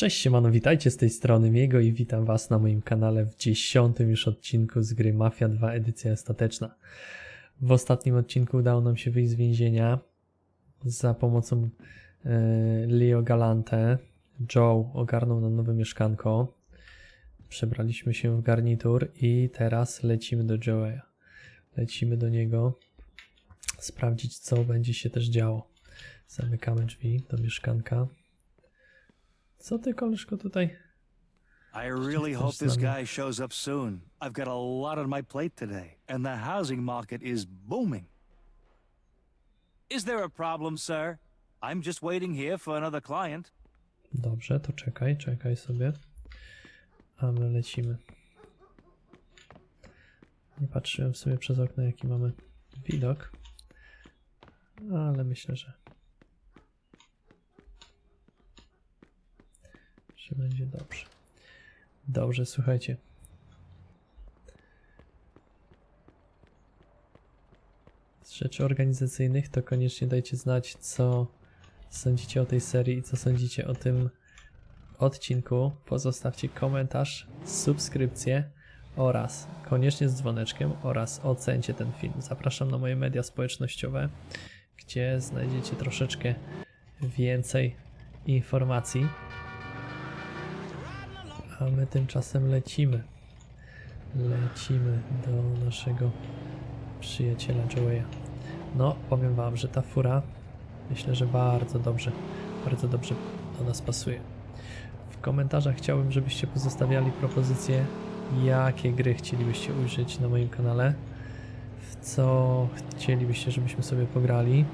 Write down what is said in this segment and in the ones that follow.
Cześć siemano, witajcie z tej strony Miego i witam was na moim kanale w dziesiątym już odcinku z gry Mafia 2 edycja ostateczna. W ostatnim odcinku udało nam się wyjść z więzienia za pomocą e, Leo Galante. Joe ogarnął nam nowe mieszkanko. Przebraliśmy się w garnitur i teraz lecimy do Joe'a. Lecimy do niego sprawdzić co będzie się też działo. Zamykamy drzwi do mieszkanka. Co ty, koleżko, tutaj? I really hope this guy shows up soon. I've got a lot on my plate today, and the housing market is booming. Is there a problem, sir? I'm just waiting here for another client. Dobrze, to czekaj, czekaj sobie. A my lecimy. Nie patrzyłem sobie przez okno, jaki mamy widok. Ale myślę, że. Że będzie dobrze. Dobrze, słuchajcie. Z rzeczy organizacyjnych to koniecznie dajcie znać, co sądzicie o tej serii i co sądzicie o tym odcinku. Pozostawcie komentarz, subskrypcję oraz koniecznie z dzwoneczkiem oraz ocencie ten film. Zapraszam na moje media społecznościowe, gdzie znajdziecie troszeczkę więcej informacji. A my tymczasem lecimy. Lecimy do naszego przyjaciela Joeya. No, powiem wam, że ta fura myślę, że bardzo dobrze, bardzo dobrze do nas pasuje. W komentarzach chciałbym, żebyście pozostawiali propozycje, jakie gry chcielibyście ujrzeć na moim kanale, w co chcielibyście, żebyśmy sobie pograli.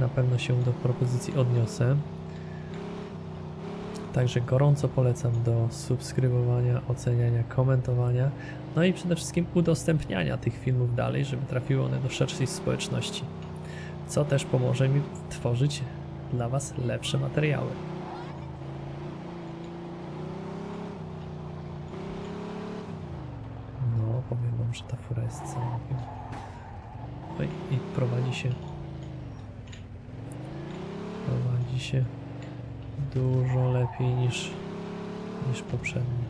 Na pewno się do propozycji odniosę. Także gorąco polecam do subskrybowania, oceniania, komentowania, no i przede wszystkim udostępniania tych filmów dalej, żeby trafiły one do szerszej społeczności, co też pomoże mi tworzyć dla Was lepsze materiały. No, powiem Wam, że ta fura jest całkiem. Oj, i prowadzi się. Prowadzi się dużo lepiej niż, niż poprzedni.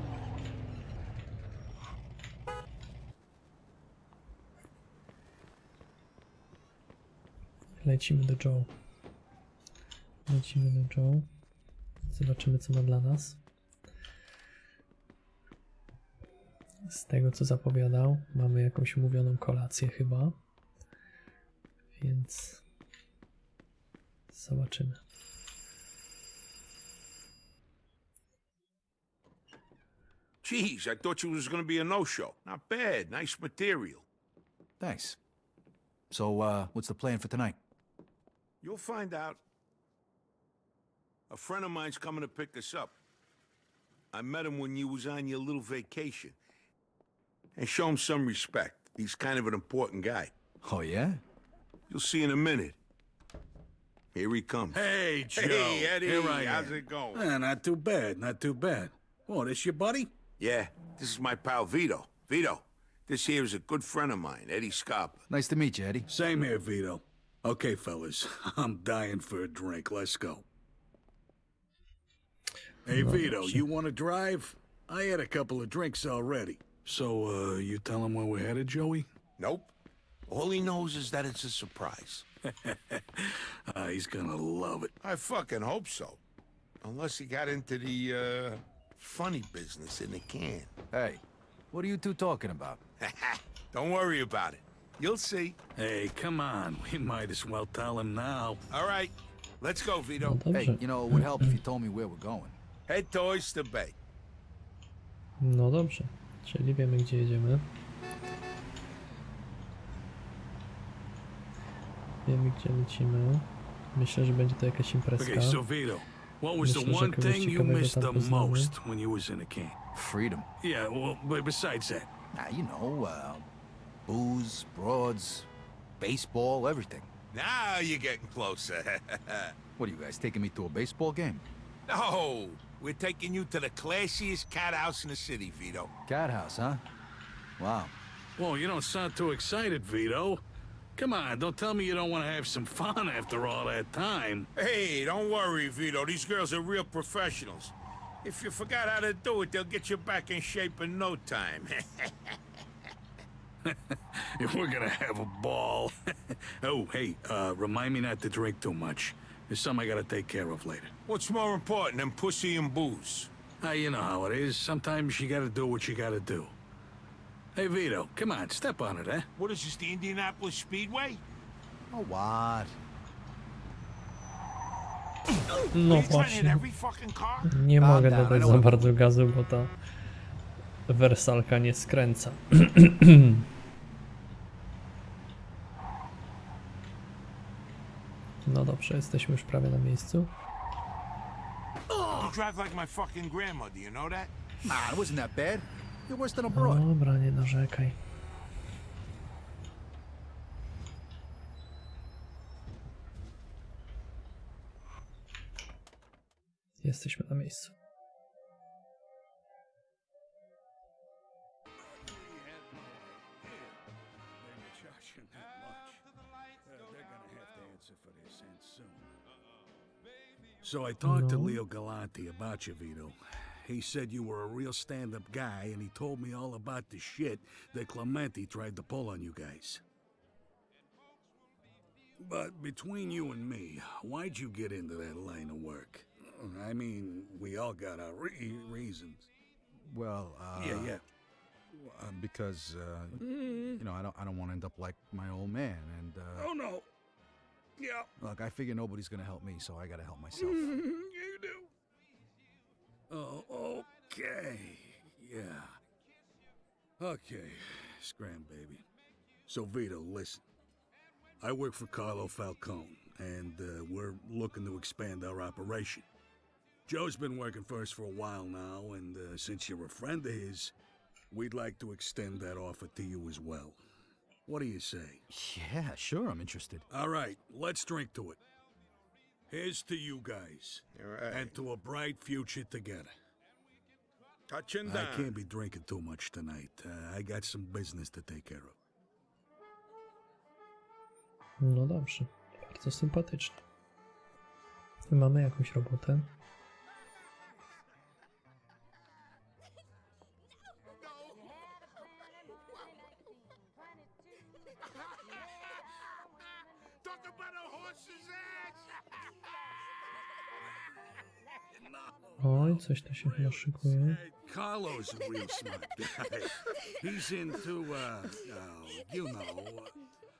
Lecimy do Joe. Lecimy do Joe. Zobaczymy, co ma dla nas. Z tego, co zapowiadał, mamy jakąś umówioną kolację chyba. Więc zobaczymy. Geez, I thought you was going to be a no-show. Not bad. Nice material. Thanks. So, uh, what's the plan for tonight? You'll find out. A friend of mine's coming to pick us up. I met him when you was on your little vacation. And show him some respect. He's kind of an important guy. Oh, yeah? You'll see in a minute. Here he comes. Hey, Joe. Hey, Eddie. Here I How's am. it going? Eh, not too bad, not too bad. Oh, this your buddy? Yeah, this is my pal Vito. Vito, this here is a good friend of mine, Eddie Scarpa. Nice to meet you, Eddie. Same here, Vito. Okay, fellas, I'm dying for a drink. Let's go. Hey, Vito, you want to drive? I had a couple of drinks already. So, uh, you tell him where we're headed, Joey? Nope. All he knows is that it's a surprise. Ah, he's gonna love it. I fucking hope so. Unless he got into the, uh, funny business in the can. Hey, what are you two talking about? Don't worry about it. You'll see. Hey, come on. We might as well tell him now. All right, let's go, No Vito. dobrze. Hey, you know, it would help if you told me where we're going. Head to Oyster Bay. No dobrze, czyli wiemy gdzie jedziemy. Wiemy gdzie lecimy. Myślę, że będzie to jakaś imprezka. Okay, so Vito, what was the Myślę, że one kogoś thing you missed the most when you was in the can? Freedom. Yeah, well, but besides that, Nah, you know, uh, booze, broads, baseball, everything. Now you're getting closer. What are you guys taking me to a baseball game? no, we're taking you to the classiest cat house in the city, Vito. Cat house, huh? Wow. Whoa, you don't sound too excited, Vito. Come on, don't tell me you don't want to have some fun after all that time. Hey, don't worry, Vito. These girls are real professionals. If you forgot how to do it, they'll get you back in shape in no time. If we're gonna have a ball. oh, hey, uh, remind me not to drink too much. There's something I gotta take care of later. What's more important than pussy and booze? Ah, you know how it is. Sometimes you gotta do what you gotta do. Hey, Vito, come on, step on it, eh? What is this, the Indianapolis Speedway? Oh, what? No właśnie. Nie mogę dodać za bardzo gazu, bo ta wersalka nie skręca. No dobrze, jesteśmy już prawie na miejscu. You drive like my fucking grandmother, you know that? Nah, it wasn't that bad. You're worse than a No broad. Dobra, nie narzekaj. Jesteśmy na miejscu. They're charging that much. Uh, they're gonna have to answer for this and soon. So I talked to No. Leo Galante about you, Vito. He said you were a real stand-up guy, and he told me all about the shit that Clemente tried to pull on you guys. But between you and me, why'd you get into that line of work? I mean, we all got our re- reasons. Well, uh, yeah, yeah. uh, because uh, you know I don't I don't want to end up like my old man. And uh, Oh no. Yeah. look, I figure nobody's gonna help me, so I gotta help myself. you do. Oh, okay. Yeah. Okay. Scram, baby. So, Vito, listen. I work for Carlo Falcone, and uh, we're looking to expand our operation. Joe's been working for us for a while now, and uh, since you're a friend of his, we'd like to extend that offer to you as well. What do you say? yeah, sure, I'm interested. All right, let's drink to it. Here's to you guys. And to a bright future together. Touching down. I can't be drinking too much tonight. Uh, I got some business to take care of. No dobrze, bardzo sympatycznie. Mamy jakąś robotę. Talk about a horse's ass! Oj, coś tu się chyba szykuje. Carlo's a real smart guy. He's into, uh, oh, you know,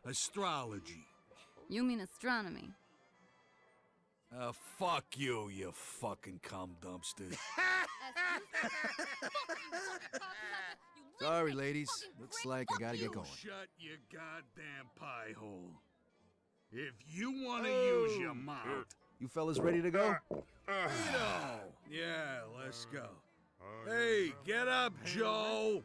uh, astrology. You mean astronomy? Uh, fuck you, you fucking cum dumpster. Sorry, ladies. Looks like I gotta get going. Shut your goddamn pie hole. If you want to use your mouth. You fellas ready to go? Vito! Yeah, let's go. Hey, get up, Joe!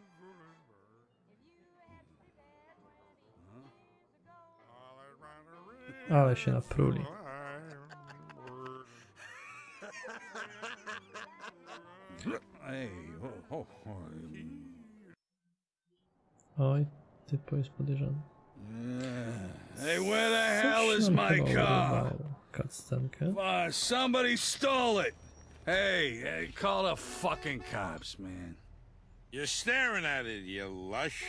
Ale się napruli. Hey. Oj, typo jest podejrzany. Hey, where the hell is my car? Urwało cutscenkę. Uh, somebody stole it. Hey, hey, call the fucking cops, man. You're staring at it, you lush.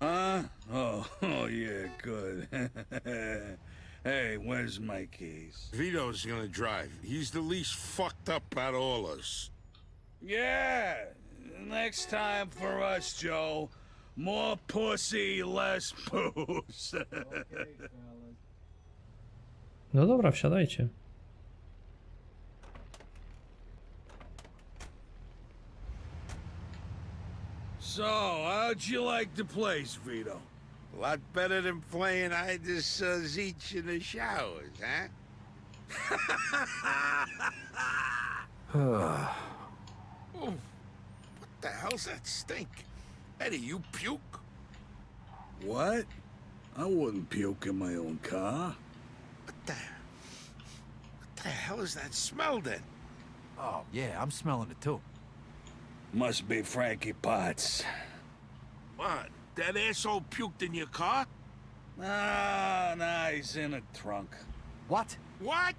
Huh? Oh, oh yeah, good. hey, where's my keys? Vito's gonna drive. He's the least fucked up out of all us. Yeah, next time for us, Joe. More pussy, less booze. No dobra, wsiadajcie. so, how'd you like the place, Vito? A lot better than playing I just uh, Zeech in the showers, huh? what the hell's that stink? Eddie, you puke? What? I wouldn't puke in my own car. What the? What the hell is that smell then? Oh, yeah, I'm smelling it too. Must be Frankie Potts. What? That asshole puked in your car? Ah, nah, he's in a trunk. What? What?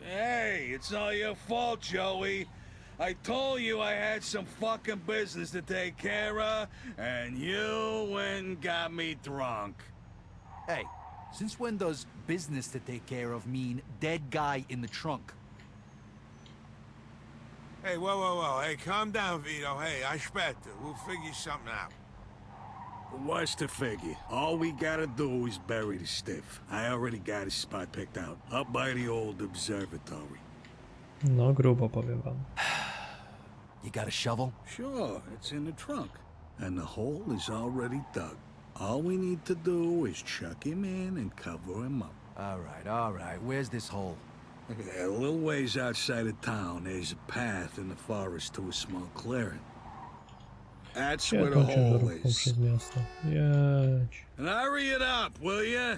Hey, it's all your fault, Joey. I told you I had some fucking business to take care of, and you went and got me drunk. Hey, since when does business to take care of mean dead guy in the trunk? Hey, whoa, whoa, whoa. Hey, calm down, Vito. Hey, I aspetta. We'll figure something out. What's to figure? All we gotta do is bury the stiff. I already got a spot picked out, up by the old observatory. No, grubo powiem wam. You got a shovel? Sure, it's in the trunk. And the hole is already dug. All we need to do is chuck him in and cover him up. All right, all right. Where's this hole? A little ways outside of town, there's a path in the forest to a small clearing. That's where the Jaką hole ciężarówką is. przez miasto. Jedź. And hurry it up, will ya?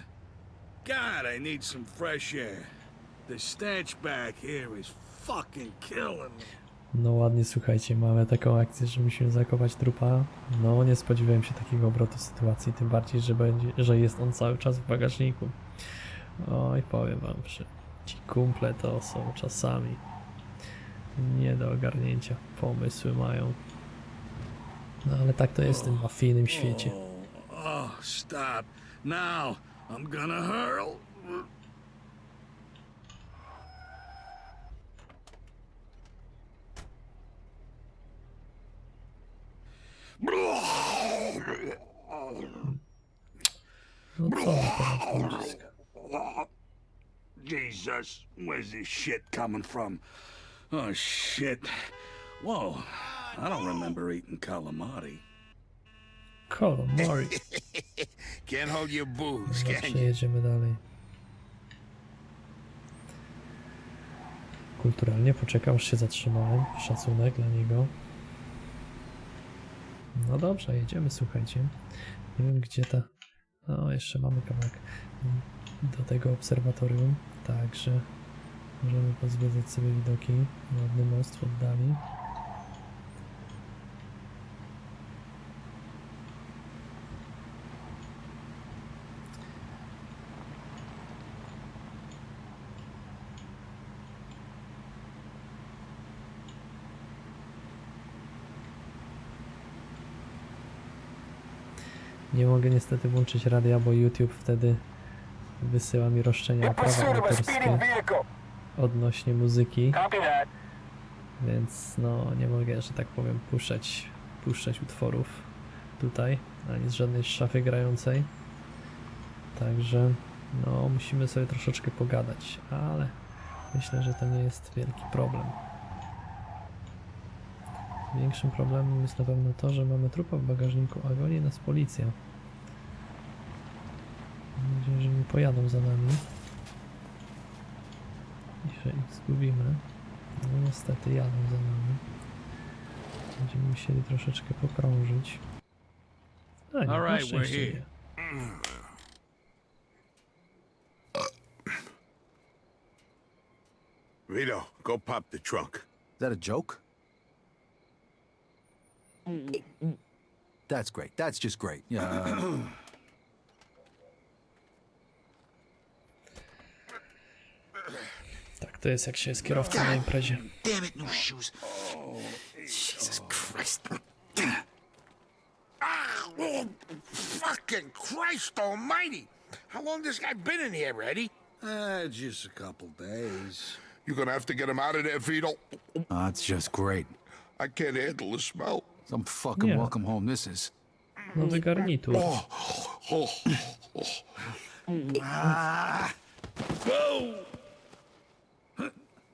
God, I need some fresh air. The stench back here is fucking killing me. No ładnie, słuchajcie, mamy taką akcję, że musimy zakować trupa. No, nie spodziewałem się takiego obrotu sytuacji, tym bardziej, że, będzie, że jest on cały czas w bagażniku. Oj, powiem wam, że ci kumple to są czasami nie do ogarnięcia. Pomysły mają. No ale tak to jest w tym mafijnym świecie. Oh, oh, stop. Now, I'm gonna hurl. No co na temat ludziska? Jesus, where's this shit coming from? Oh, shit. Whoa, I don't remember eating calamari. Calamari. Can't hold your booze, Dobrze, can you? jedziemy dalej. Kulturalnie poczekał, aż się zatrzymałem. Szacunek dla niego. No dobrze, jedziemy, słuchajcie. Nie wiem gdzie ta... O, jeszcze mamy kawałek do tego obserwatorium. Także możemy pozwiedzać sobie widoki. Ładny most w oddali. Nie mogę niestety włączyć radia, bo YouTube wtedy wysyła mi roszczenia prawa autorskie odnośnie muzyki. Więc no nie mogę, że tak powiem, puszczać, puszczać utworów tutaj, ani z żadnej szafy grającej. Także no musimy sobie troszeczkę pogadać, ale myślę, że to nie jest wielki problem. Większym problemem jest na pewno to, że mamy trupa w bagażniku, a goni nas policja. Mam nadzieję, że nie pojadą za nami. I że ich zgubimy. No niestety jadą za nami. Będziemy musieli troszeczkę pokrążyć. A nie, All na right, we're szczęście here. nie. Vito, go pop the trunk. Is that a joke? That's great. That's just great. Yeah. uh, Tak to jest jak się jest kierowcą na imprezie. Damn it, new shoes. Jesus Christ. Ah, oh, fucking Christ almighty. How long this guy been in here, Eddie? Uh, just a couple days. You're gonna have to get him out of there, Vito. that's just great. I can't handle the smell. Some fucking Yeah. welcome home this is. Nowy garnitur. Oh, Whoa!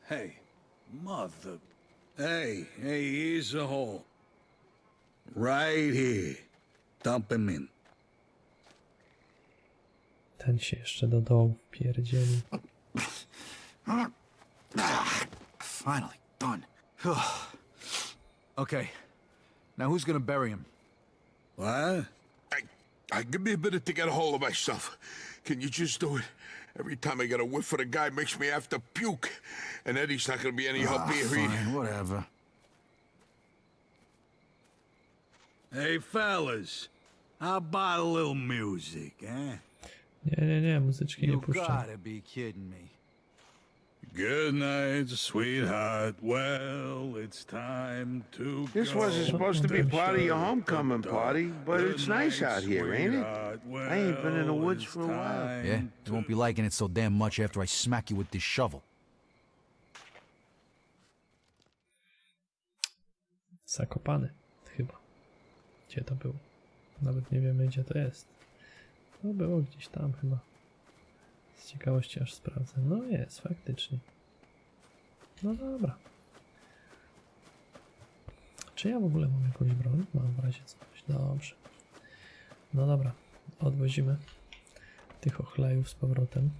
Hey, mother. Hey, hey, here's a hole. Right here. Dump him in. Ten się jeszcze do dołu pierdzieli. Finally done. okay. Now who's gonna bury him? What? I, I give me a minute to get a hold of myself. Can you just do it? Every time I get a whiff of the guy makes me have to puke. And Eddie's not gonna be any help Ah, here. fine, whatever. Hey, fellas. How about a little music, eh? Nie, nie, nie, muzyczki nie You gotta be kidding me. Good night, sweetheart. Well, it's time to This go. wasn't supposed to be part of your homecoming party, but it's nice out here, ain't it? I ain't been in the woods for a while. Yeah? You won't be liking it so damn much after I smack you with this shovel. Zakopany chyba. Gdzie to było? Nawet nie wiemy gdzie to jest. No było gdzieś tam chyba. Z ciekawości aż sprawdzę. No jest, faktycznie. No dobra. Czy ja w ogóle mam jakąś broń? Mam w razie coś. Dobrze. No dobra. Odwozimy tych ochlejów z powrotem.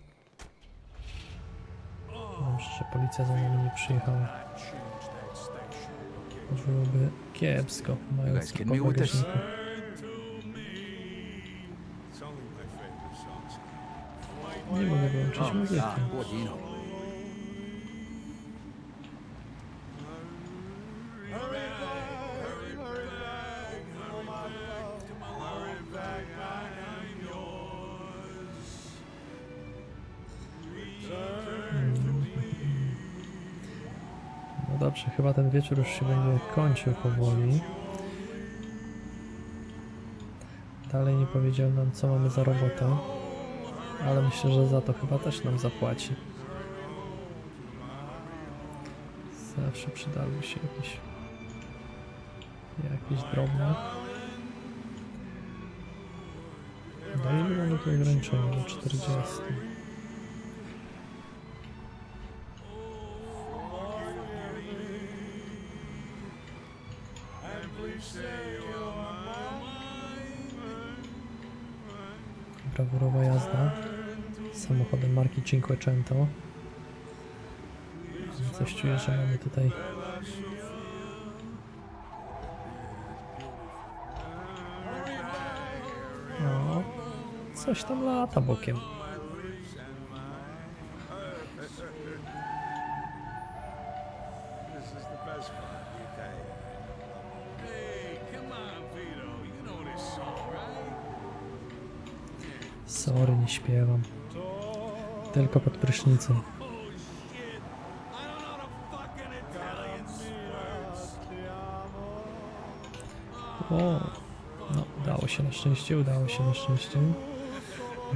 Dobrze, że policja za nami nie przyjechała. Byłoby kiepsko, mając kidding Nie mogę wyłączyć muzyki. No dobrze, chyba ten wieczór już się będzie kończył powoli. Dalej nie powiedział nam, co mamy za robotę, ale myślę, że za to chyba też nam zapłaci. Zawsze przydały się jakieś, jakieś drobne. Do ilu mamy tu ograniczenia? Do 40. jazda samochodem marki Cinquecento. Coś czuję, że mamy tutaj no, coś tam lata bokiem. Śpiewam. Tylko pod prysznicem. O, no, udało się na szczęście, udało się na szczęście.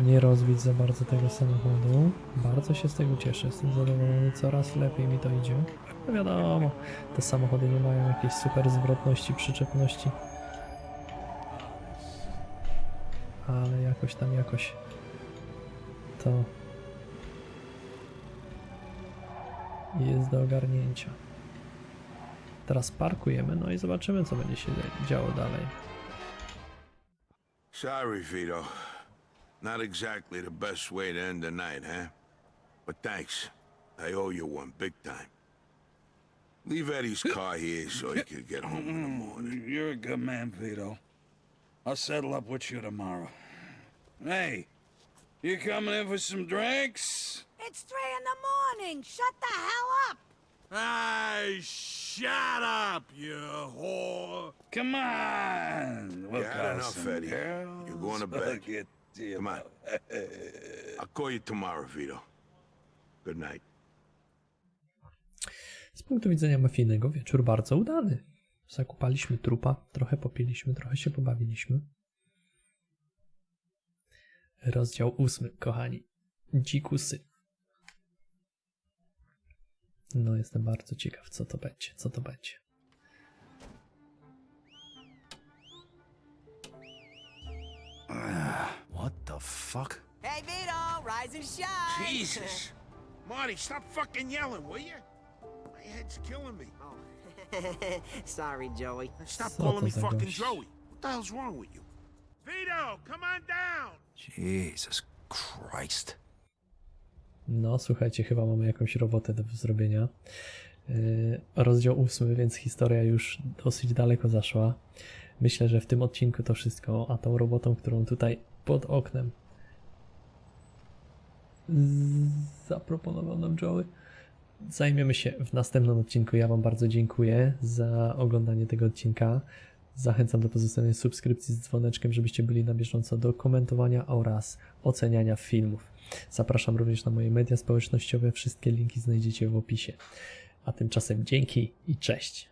Nie rozbić za bardzo tego samochodu. Bardzo się z tego cieszę, jestem zadowolony, coraz lepiej mi to idzie. No wiadomo, te samochody nie mają jakiejś super zwrotności, przyczepności. Ale jakoś tam, jakoś to jest do ogarnięcia. Teraz parkujemy, no i zobaczymy, co będzie się działo dalej. Sorry, Vito. Not exactly the best way to end the night, huh? But thanks. I owe you one big time. Leave Eddie's car here so he can get home in the morning. You're a good man, Vito. I'll settle up with you tomorrow. Hey, you coming in for some drinks? It's three in the morning. Shut the hell up. Hey, shut up, you whore! Come on, we'll You had enough, Eddie. girls. You're going to bed. Get to Come on. I'll call you tomorrow, Vito. Good night. Z punktu widzenia mafijnego wieczór bardzo udany. Zakupaliśmy trupa, trochę popiliśmy, trochę się pobawiliśmy. Rozdział ósmy, kochani. Dzikusy. No, jestem bardzo ciekaw, co to będzie, co to będzie. What the fuck? Hey, Vito, rise and shine. Jesus! Marty, stop fucking yelling, will you? My head's killing me. Sorry, Joey. Stop Co calling me fucking? Joey. What the hell's wrong with you? Vito, come on down! Jesus Christ. No, słuchajcie, chyba mamy jakąś robotę do zrobienia. Yy, rozdział ósmy, więc historia już dosyć daleko zaszła. Myślę, że w tym odcinku to wszystko, a tą robotą, którą tutaj pod oknem z- zaproponował nam Joey, zajmiemy się w następnym odcinku. Ja Wam bardzo dziękuję za oglądanie tego odcinka. Zachęcam do pozostawienia subskrypcji z dzwoneczkiem, żebyście byli na bieżąco do komentowania oraz oceniania filmów. Zapraszam również na moje media społecznościowe. Wszystkie linki znajdziecie w opisie. A tymczasem dzięki i cześć.